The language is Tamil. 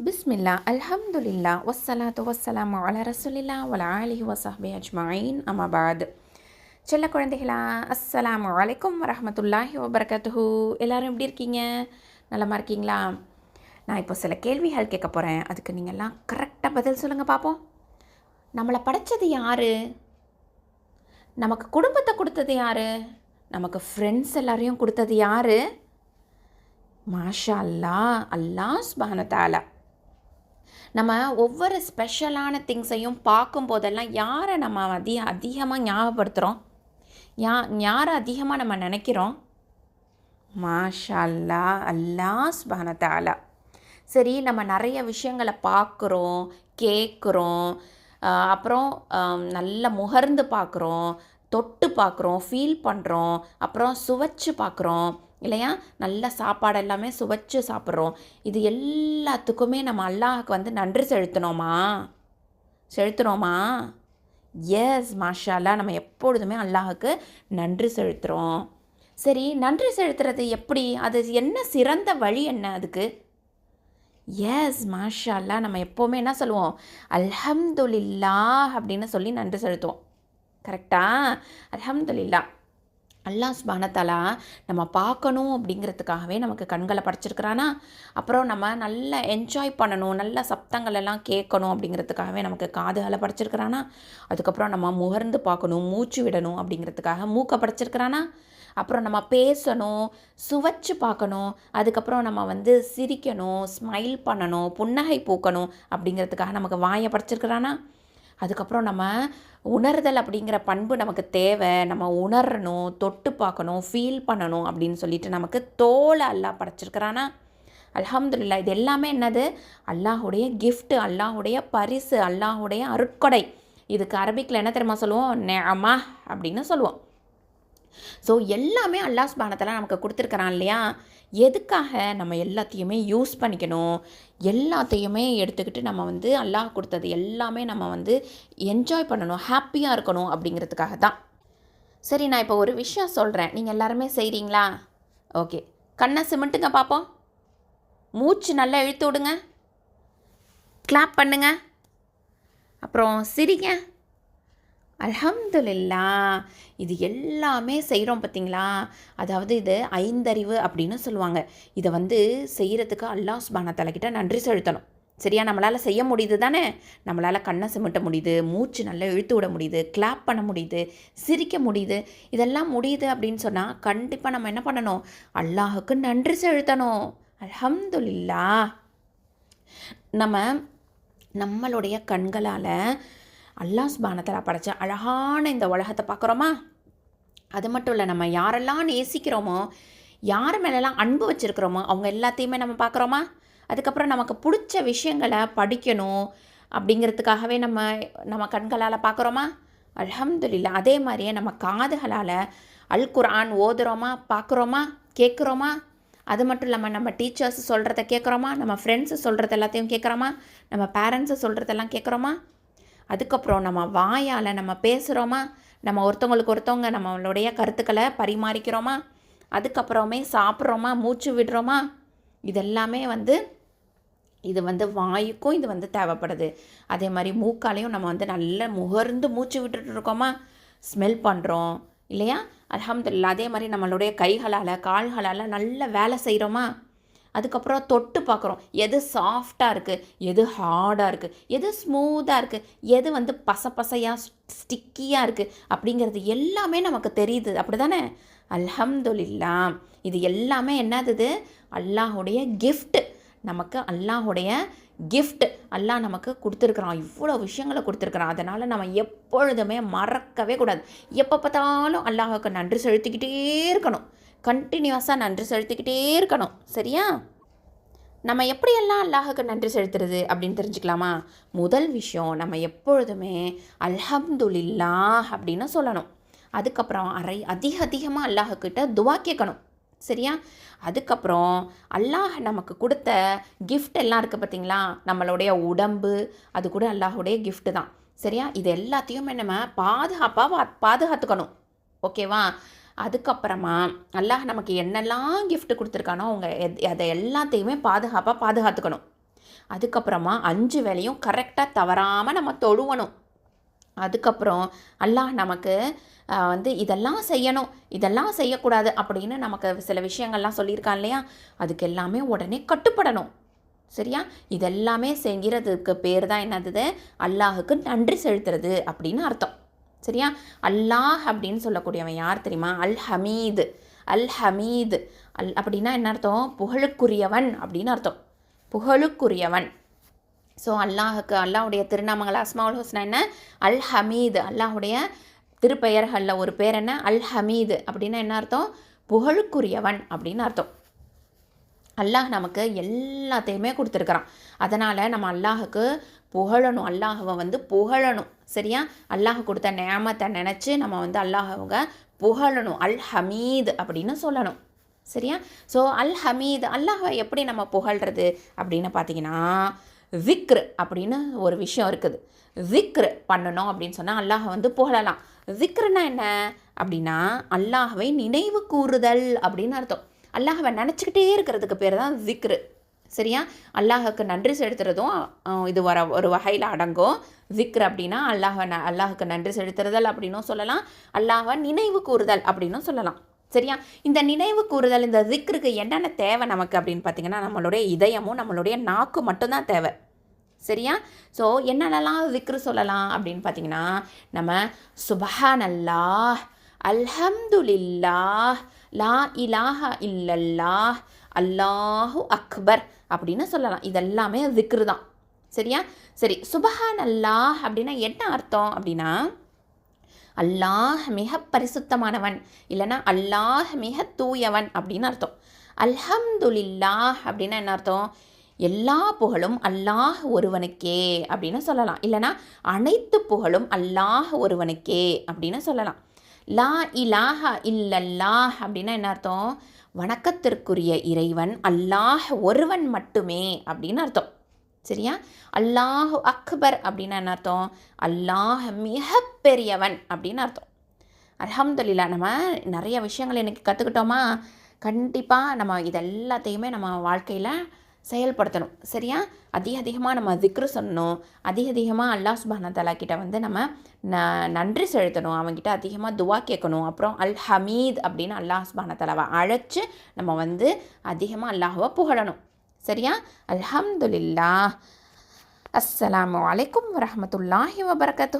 பிஸ்மில்லா அல்ஹம்துலில்லா வசலாத்து வசலாம் அல ரசுலில்லா வல ஆலிஹி வசஹபி அஜ்மாயின் அமபாத் செல்ல குழந்தைகளா அஸ்ஸலாம் அலைக்கும் வரமத்துல்லாஹி வபரகாத்துஹு எல்லோரும் எப்படி இருக்கீங்க நலமா இருக்கீங்களா நான் இப்போ சில கேள்விகள் கேட்க போகிறேன் அதுக்கு நீங்கள்லாம் கரெக்டாக பதில் சொல்லுங்கள் பார்ப்போம் நம்மளை படைச்சது யாரு? நமக்கு குடும்பத்தை கொடுத்தது யாரு? நமக்கு ஃப்ரெண்ட்ஸ் எல்லாரையும் கொடுத்தது யார்? மாஷா அல்லா அல்லாஹ் சுப்ஹானஹு நம்ம ஒவ்வொரு ஸ்பெஷலான திங்ஸையும் பார்க்கும்போதெல்லாம் யாரை நம்ம அதிக அதிகமாக ஞாபகப்படுத்துகிறோம் யா யாரை அதிகமாக நம்ம நினைக்கிறோம்? மாஷா அல்லா அல்லாஹ் சுப்ஹானஹு சரி நம்ம நிறைய விஷயங்களை பார்க்குறோம் கேட்குறோம் அப்புறம் நல்ல நல்லா முகர்ந்து பார்க்குறோம் தொட்டு பார்க்குறோம் ஃபீல் பண்ணுறோம் அப்புறம் சுவைச்சு பார்க்குறோம் இல்லையா? நல்ல சாப்பாடு எல்லாமே சுவைச்சு சாப்பிட்றோம். இது எல்லாத்துக்குமே நம்ம அல்லாஹுக்கு வந்து நன்றி செலுத்தணுமா? செலுத்துகிறோமா எஸ் மாஷாலா நம்ம எப்பொழுதுமே அல்லாஹுக்கு நன்றி செலுத்துகிறோம் சரி நன்றி செலுத்துறது எப்படி? அது என்ன சிறந்த வழி என்ன அதுக்கு? எஸ் மாஷாலா நம்ம எப்போவுமே என்ன சொல்லுவோம்? அல்ஹம்துலில்லா அப்படின்னு சொல்லி நன்றி செலுத்துவோம். கரெக்டா அல்ஹம்துலில்லா அல்லாஹ் சுபானத்தாலா நம்ம பார்க்கணும் அப்படிங்கிறதுக்காகவே நமக்கு கண்களை படைச்சிருக்கிறானா? அப்புறம் நம்ம நல்லா என்ஜாய் பண்ணணும் நல்ல சப்தங்கள் எல்லாம் கேட்கணும் அப்படிங்கிறதுக்காகவே நமக்கு காதுகளை படைச்சிருக்கிறானா? அதுக்கப்புறம் நம்ம முகர்ந்து பார்க்கணும் மூச்சு விடணும் அப்படிங்கிறதுக்காக மூக்கை படைச்சிருக்கிறானா? அப்புறம் நம்ம பேசணும் சுவைச்சு பார்க்கணும் அதுக்கப்புறம் நம்ம வந்து சிரிக்கணும் ஸ்மைல் பண்ணணும் புன்னகை பூக்கணும் அப்படிங்கிறதுக்காக நமக்கு வாயை படைச்சிருக்கிறானா? அதுக்கப்புறம் நம்ம உணர்தல் அப்படிங்கிற பண்பு நமக்கு தேவை. நம்ம உணரணும் தொட்டு பார்க்கணும் ஃபீல் பண்ணணும் அப்படின்னு சொல்லிட்டு நமக்கு தோலை அல்லாஹ் படைச்சிருக்கிறானா. அலமதுல்லா இது எல்லாமே என்னது? அல்லாஹுடைய கிஃப்ட்டு அல்லாஹுடைய பரிசு அல்லாஹுடைய அருட்கொடை. இதுக்கு அரபிக்கில் என்ன தெரியுமா சொல்லுவோம்? நேமா அப்படின்னு சொல்லுவோம். ஸோ எல்லாமே அல்லாஸ் பானத்தெல்லாம் நமக்கு கொடுத்துருக்குறான் இல்லையா? எதுக்காக நம்ம எல்லாத்தையுமே யூஸ் பண்ணிக்கணும்? எல்லாத்தையுமே எடுத்துக்கிட்டு நம்ம வந்து அல்லாஹ் கொடுத்தது எல்லாமே நம்ம வந்து என்ஜாய் பண்ணணும் ஹாப்பியாக இருக்கணும் அப்படிங்கிறதுக்காக தான். சரி நான் இப்போ ஒரு விஷயம் சொல்கிறேன் நீங்கள் எல்லாருமே செய்கிறீங்களா ஓகே. கண்ணை சிமிட்டுங்க பார்ப்போம் மூச்சு நல்லா இழுத்து விடுங்க. கிளாப் பண்ணுங்க. அப்புறம் சிரிங்க. அலமதுல்லா இது எல்லாமே செய்கிறோம் பார்த்தீங்களா அதாவது இது ஐந்தறிவு அப்படின்னு சொல்லுவாங்க. இதை வந்து செய்கிறதுக்கு அல்லாஹ் சுபான நன்றி செலுத்தணும். சரியா? நம்மளால் செய்ய முடியுது தானே? நம்மளால் கண்ணை சிமிட்ட முடியுது மூச்சு நல்லா இழுத்து விட முடியுது கிளாப் பண்ண முடியுது சிரிக்க முடியுது. இதெல்லாம் முடியுது அப்படின்னு சொன்னால் கண்டிப்பாக நம்ம என்ன பண்ணணும்? அல்லாஹுக்கு நன்றி செலுத்தணும். அலமதுல்லா நம்ம நம்மளுடைய கண்களால் அல்லாஹ் சுபானத்தில் படைச்ச அழகான இந்த உலகத்தை பார்க்குறோமா? அது மட்டும் இல்லை நம்ம யாரெல்லாம் நேசிக்கிறோமோ யார் மேலெல்லாம் அன்பு வச்சுருக்கிறோமோ அவங்க எல்லாத்தையுமே நம்ம பார்க்குறோமா? அதுக்கப்புறம் நமக்கு பிடிச்ச விஷயங்களை படிக்கணும் அப்படிங்கிறதுக்காகவே நம்ம நம்ம கண்களால் பார்க்குறோமா? அலமதுல்லா அதே மாதிரியே நம்ம காதுகளால் அல் குரான் ஓதுறோமா? பார்க்குறோமா? கேட்குறோமா? அது மட்டும் இல்லாமல் நம்ம டீச்சர்ஸ் சொல்கிறத கேட்குறோமா? நம்ம ஃப்ரெண்ட்ஸு சொல்கிறது எல்லாத்தையும் கேட்குறோமா? நம்ம பேரண்ட்ஸு சொல்கிறதெல்லாம் கேட்குறோமா? அதுக்கப்புறம் நம்ம வாயால் நம்ம பேசுகிறோமா நம்ம ஒருத்தவங்களுக்கு ஒருத்தவங்க நம்மளுடைய கருத்துக்களை பரிமாறிக்கிறோமா? அதுக்கப்புறமே சாப்பிட்றோமா? மூச்சு விடுறோமா? இதெல்லாமே வந்து இது வந்து வாயுக்கும் இது வந்து தேவைப்படுது. அதே மாதிரி மூக்காலையும் நம்ம வந்து நல்ல முகர்ந்து மூச்சு விட்டுட்டு இருக்கோமா? ஸ்மெல் பண்ணுறோம் இல்லையா? அலமதுல்லா அதே மாதிரி நம்மளுடைய கைகளால் கால்களால் நல்ல வேலை செய்கிறோமா அதுக்கப்புறம் தொட்டு பார்க்குறோம். எது சாஃப்டாக இருக்குது எது ஹார்டாக இருக்குது எது ஸ்மூத்தாக இருக்குது எது வந்து பசப்பசையாக ஸ்டிக்கியாக இருக்குது அப்படிங்கிறது எல்லாமே நமக்கு தெரியுது. அப்படி தானே அல்ஹம்துலில்லா. இது எல்லாமே என்னது அல்லாஹுடைய கிஃப்ட்டு நமக்கு அல்லாஹுடைய கிஃப்ட் அல்லாஹ் நமக்கு கொடுத்துருக்குறான். இவ்வளோ விஷயங்களை கொடுத்துருக்குறான். அதனால் நம்ம எப்பொழுதுமே மறக்கவே கூடாது. எப்போ பார்த்தாலும் அல்லாஹுக்கு நன்றி செலுத்திக்கிட்டே இருக்கணும். கண்டினியூஸாக நன்றி செலுத்திக்கிட்டே இருக்கணும். சரியா? நம்ம எப்படியெல்லாம் அல்லாஹுக்கு நன்றி செலுத்துறது அப்படின்னு தெரிஞ்சுக்கலாமா? முதல் விஷயம் நம்ம எப்பொழுதுமே அல்ஹம்துலில்லா அப்படின்னு சொல்லணும். அதுக்கப்புறம் அரை அதிக அதிகமாக அல்லாஹுக்கிட்ட துவா கேட்கணும். சரியா? அதுக்கப்புறம் அல்லாஹ் நமக்கு கொடுத்த கிஃப்ட் எல்லாம் இருக்குது பார்த்தீங்களா? நம்மளுடைய உடம்பு அது கூட அல்லாஹுடைய கிஃப்ட்டு தான். சரியா? இது எல்லாத்தையுமே நம்ம பாதுகாப்பாக பாதுகாத்துக்கணும். ஓகேவா? அதுக்கப்புறமா அல்லாஹ் நமக்கு என்னெல்லாம் கிஃப்ட் கொடுத்துருக்கானோ அவங்க எத்- அதை எல்லாத்தையுமே பாதுகாப்பாக பாதுகாத்துக்கணும். அதுக்கப்புறமா அஞ்சு வேலையும் கரெக்டாக தவறாமல் நம்ம தொழுவணும். அதுக்கப்புறம் அல்லாஹ் நமக்கு வந்து இதெல்லாம் செய்யணும் இதெல்லாம் செய்யக்கூடாது அப்படின்னு நமக்கு சில விஷயங்கள்லாம் சொல்லியிருக்கான் இல்லையா? அதுக்கு எல்லாமே உடனே கட்டுப்படணும். சரியா? இதெல்லாமே செய்கிறதுக்கு பேர் தான் என்னது அல்லாஹுக்கு நன்றி செலுத்துறது அப்படின்னு அர்த்தம். சரியா? அல்லாஹ் அப்படின்னு சொல்லக்கூடியவன் யார் தெரியுமா? அல் ஹமீது அல் ஹமீது அல் அப்படின்னா என்ன அர்த்தம்? புகழுக்குரியவன் அப்படின்னு அர்த்தம். புகழுக்குரியவன். ஸோ அல்லாஹுக்கு அல்லாஹுடைய திருநாமங்கள் அஸ்மாவுல் ஹுஸ்னா என்ன? அல் ஹமீது அல்லாஹ்வுடைய திருப்பெயர்களில் ஒரு பேர் என்ன? அல் ஹமீது அப்படின்னா என்ன அர்த்தம்? புகழுக்குரியவன் அப்படின்னு அர்த்தம். அல்லாஹ் நமக்கு எல்லாத்தையுமே கொடுத்துருக்குறான். அதனால் நம்ம அல்லாஹுக்கு புகழணும். அல்லாஹவை வந்து புகழணும். சரியா? அல்லாஹ் கொடுத்த நேமத்தை நினச்சி நம்ம வந்து அல்லாஹவங்க புகழணும். அல் ஹமீது அப்படின்னு சொல்லணும். சரியா? ஸோ அல் ஹமீது அல்லாஹை எப்படி நம்ம புகழ்றது அப்படின்னு பார்த்தீங்கன்னா விக்ரு அப்படின்னு ஒரு விஷயம் இருக்குது. விக்ரு பண்ணணும் அப்படின்னு சொன்னால் அல்லாஹை வந்து புகழலாம். விக்ருனா என்ன? அப்படின்னா அல்லாஹவை நினைவு கூறுதல் அப்படின்னு அர்த்தம். அல்லாஹவை நினச்சிக்கிட்டே இருக்கிறதுக்கு பேர் தான் விக்ரு. சரியா? அல்லாஹுக்கு நன்றி செலுத்துறதும் இது வர ஒரு வகையில் அடங்கும். விக்ர் அப்படின்னா அல்லாஹ் அல்லாஹுக்கு நன்றி செலுத்துறதல் அப்படின்னும் சொல்லலாம். அல்லாஹை நினைவு கூறுதல் அப்படின்னும் சொல்லலாம். சரியா? இந்த நினைவு கூறுதல் இந்த விக்ருக்கு என்னென்ன தேவை நமக்கு அப்படின்னு பார்த்தீங்கன்னா நம்மளுடைய இதயமும் நம்மளுடைய நாக்கு மட்டும்தான் தேவை. சரியா? ஸோ என்னென்னலாம் விக்ரு சொல்லலாம் அப்படின்னு பார்த்தீங்கன்னா நம்ம சுபஹான் அல்லாஹ் அல்ஹம்துலில்லாஹ் லா இலாஹா இல்லல்லாஹ் அல்லாஹு அக்பர் அப்படின்னு சொல்லலாம். இதெல்லாமே விக்ரு தான். சரியா? சரி சுபஹான் அல்லாஹ் அப்படின்னா என்ன அர்த்தம் அப்படின்னா அல்லாஹ் மிக பரிசுத்தமானவன் இல்லைன்னா அல்லாஹ் மிக தூயவன் அப்படின்னு அர்த்தம். அல்ஹம்துலில்லாஹ் அப்படின்னா என்ன அர்த்தம்? எல்லா புகழும் அல்லாஹ் ஒருவனுக்கே அப்படின்னு சொல்லலாம். இல்லைன்னா அனைத்து புகழும் அல்லாஹ் ஒருவனுக்கே அப்படின்னு சொல்லலாம். லா இலாஹா இல்லல்லாஹ் அப்படின்னா என்ன அர்த்தம்? வணக்கத்திற்குரிய இறைவன் அல்லாஹ் ஒருவன் மட்டுமே அப்படின்னு அர்த்தம். சரியா? அல்லாஹ் அக்பர் அப்படின்னு என்ன அர்த்தம்? அல்லாஹ் மிகப்பெரியவன் அப்படின்னு அர்த்தம். அலமதுல்லா நம்ம நிறைய விஷயங்கள் எனக்கு கற்றுக்கிட்டோமா கண்டிப்பாக நம்ம இதெல்லாத்தையுமே நம்ம வாழ்க்கையில் செயல்படுத்தணும். சரியா? அதிக அதிகமாக நம்ம திக்ரு சொல்லணும். அதிக அதிகமாக அல்லாஹ் சுபான தலா கிட்ட வந்து நம்ம ந நன்றி செலுத்தணும். அவங்ககிட்ட அதிகமாக துவா கேட்கணும். அப்புறம் அல் ஹமீத் அப்படின்னு அல்லாஹ் சுபான தலாவை அழைச்சி நம்ம வந்து அதிகமாக அல்லாஹுவை புகழணும். சரியா? அல்ஹம்துலில்லா அஸ்ஸலாம் வலைக்கம் வரமத்துல்லாஹி வபர்கத்து